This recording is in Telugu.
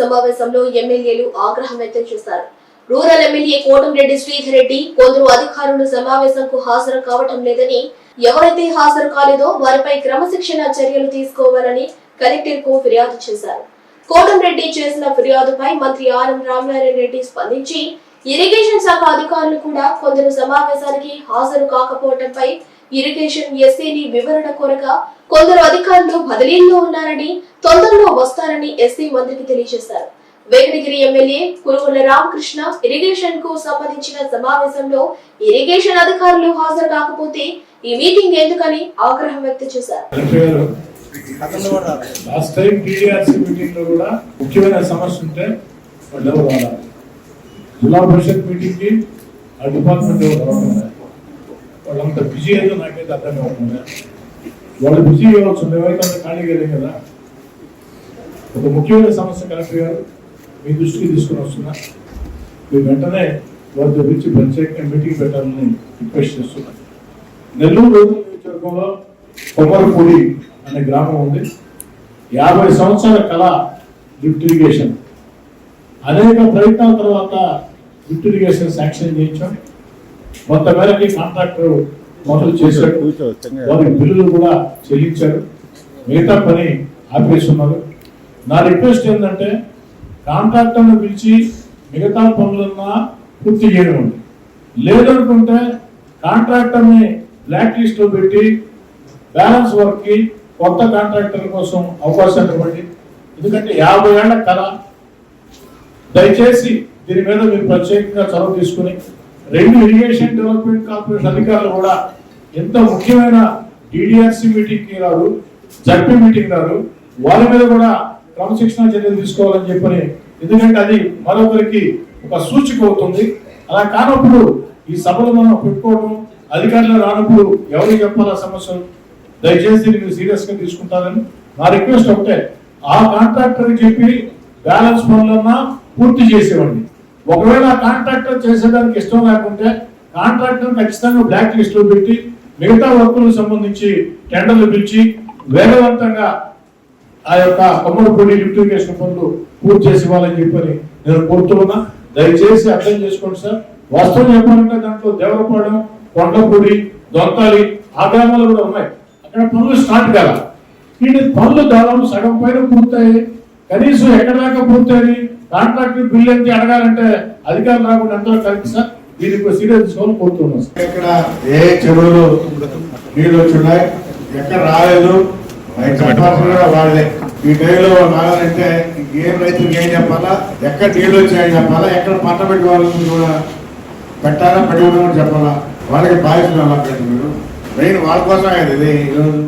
సమావేశంలో ఎమ్మెల్యేలు ఆగ్రహం వ్యక్తం చేశారు. రూరల్ ఎమ్మెల్యే కోటంరెడ్డి శ్రీధర్ రెడ్డి కొందరు అధికారులు సమావేశంకు హాజరు కావటం లేదని ఎవరైతే హాజరు కాలేదో వారిపై క్రమశిక్షణ చర్యలు తీసుకోవాలని కలెక్టర్కు ఫిర్యాదు చేశారు. కోటంరెడ్డి చేసిన ఫిర్యాదుపై మంత్రి ఆనం రామనారాయణ రెడ్డి స్పందించి ఇరిగేషన్ శాఖ అధికారులు కూడా కొందరు సమావేశానికి హాజరు కాకపోవటంపై ఇరిగేషన్ ఎస్సీని వివరణ కోరగా కొందరు అధికారులు బదిలీల్లో ఉన్నారని తొందరలో వస్తారని ఎస్సీ మంత్రికి తెలియజేశారు. వెంకటగిరి ఎమ్మెల్యే కురువుల రామకృష్ణ ఇరిగేషన్కు సంబంధించిన సమావేశంలో ఇరిగేషన్ అధికారులు హాజరు కాకపోతే ఈ మీటింగ్ ఎందుకని ఆగ్రహం వ్యక్తం చేశారు. లాస్ట్ టైం టీడీఆర్సీ మీటింగ్లో కూడా ముఖ్యమైన సమస్య ఉంటే వాళ్ళు ఎవరు రావాలి? జిల్లా పరిషత్ మీటింగ్కి ఆ డిపార్ట్మెంట్ ఎవరు వాళ్ళంత బిజీ ఏదో నాకైతే అర్థం అవుతుంది వాళ్ళు బిజీ కావచ్చు మేమైతే అంత ఖాళీగా కదా. ఒక ముఖ్యమైన సమస్య కలెక్టర్ గారు మీ దృష్టికి తీసుకుని వస్తున్నా. మీరు వెంటనే వారి గురించి ప్రత్యేకంగా మీటింగ్ పెట్టాలని రిక్వెస్ట్ చేస్తున్నా. నెల్లూరు నియోజకవర్గంలో కొమ్మరపూడి అనే గ్రామం ఉంది. యాభై సంవత్సరాల కళ లిఫ్ట్ ఇరిగేషన్. అనేక ప్రయత్నాల తర్వాత లిఫ్ట్ ఇరిగేషన్ శాంక్షన్ చేయించాం. కొంత మేరకి కాంట్రాక్టర్ మొదలు చేశాడు. వారి బిల్లులు కూడా చెల్లించారు మిగతా పని ఆపేస్తున్నారు. నా రిక్వెస్ట్ ఏంటంటే కాంట్రాక్టర్ను పిలిచి మిగతా పనులన్నా పూర్తి చేయడం లేదనుకుంటే కాంట్రాక్టర్ని బ్లాక్ లిస్ట్లో పెట్టి బ్యాలెన్స్ వర్క్కి కొత్త కాంట్రాక్టర్ కోసం అవకాశం ఇవ్వండి. ఎందుకంటే యాభై ఏళ్ళ కళ. దయచేసి దీని మీద మీరు ప్రత్యేకంగా చొరవ తీసుకుని రెండు ఇరిగేషన్ డెవలప్మెంట్ కార్పొరేషన్ అధికారులు కూడా ఎంత ముఖ్యమైన డిడిఆర్సి మీటింగ్ రాదు రారు జడ్పీ మీటింగ్ రారు వాళ్ళ మీద కూడా క్రమశిక్షణ చర్యలు తీసుకోవాలని చెప్పని ఎందుకంటే అది మరొకరికి ఒక సూచిక అవుతుంది. అలా కానప్పుడు ఈ సభలు మనం పెట్టుకోవడం అధికారులు రానప్పుడు ఎవరికి చెప్పాలా సమస్యలు దయచేసి మీరు సీరియస్గా తీసుకుంటారని నా రిక్వెస్ట్ ఒకటే ఆ కాంట్రాక్టర్ చెప్పి బ్యాలెన్స్ పనులన్నా పూర్తి చేసేవాడిని ఒకవేళ కాంట్రాక్టర్ చేసేదానికి ఇష్టం లేకుంటే కాంట్రాక్టర్ ఖచ్చితంగా బ్లాక్ లిస్ట్లో పెట్టి మిగతా వర్కులకు సంబంధించి టెండర్లు పిలిచి వేగవంతంగా ఆ యొక్క కొమ్మడిపూడి లిఫ్ట్ పనులు పూర్తి చేసి ఇవ్వాలని చెప్పని నేను కోరుతున్నా. దయచేసి అర్థం చేసుకోండి సార్. వాస్తవం చెప్పాలంటే దాంట్లో దేవరపాలెం కొండపూడి దొంతాలి ఆ గ్రామాలు కూడా ఉన్నాయి. అక్కడ పనులు స్టార్ట్ కాల. ఈ పనులు దాదాపు సగం పైన పూర్తయ్యాయి. కనీసం ఎక్కడ దాకా కాంట్రాక్టర్ బిల్ ఎంత అడగాలంటే అధికారులు రాకుండా ఎంతో కలిపి సార్ దీనికి సీరియస్ తీసుకోవాలని కోరుతున్నాం సార్. ఇక్కడ ఏ చెరువులు నీళ్ళు వచ్చున్నాయి ఎక్కడ రాలేదు? అవి వాళ్ళే ఈ టైంలో రావాలంటే ఏం రైతులకు ఏం చెప్పాలా? ఎక్కడ నీళ్ళు వచ్చాయని చెప్పాలా? ఎక్కడ పంట పెట్టుకోవాలని కూడా పెట్టాలా? పెట్టుకోవడం చెప్పాలా? వాళ్ళకి బాధ్యత మీరు మెయిన్ వాళ్ళ కోసం ఇది ఈరోజు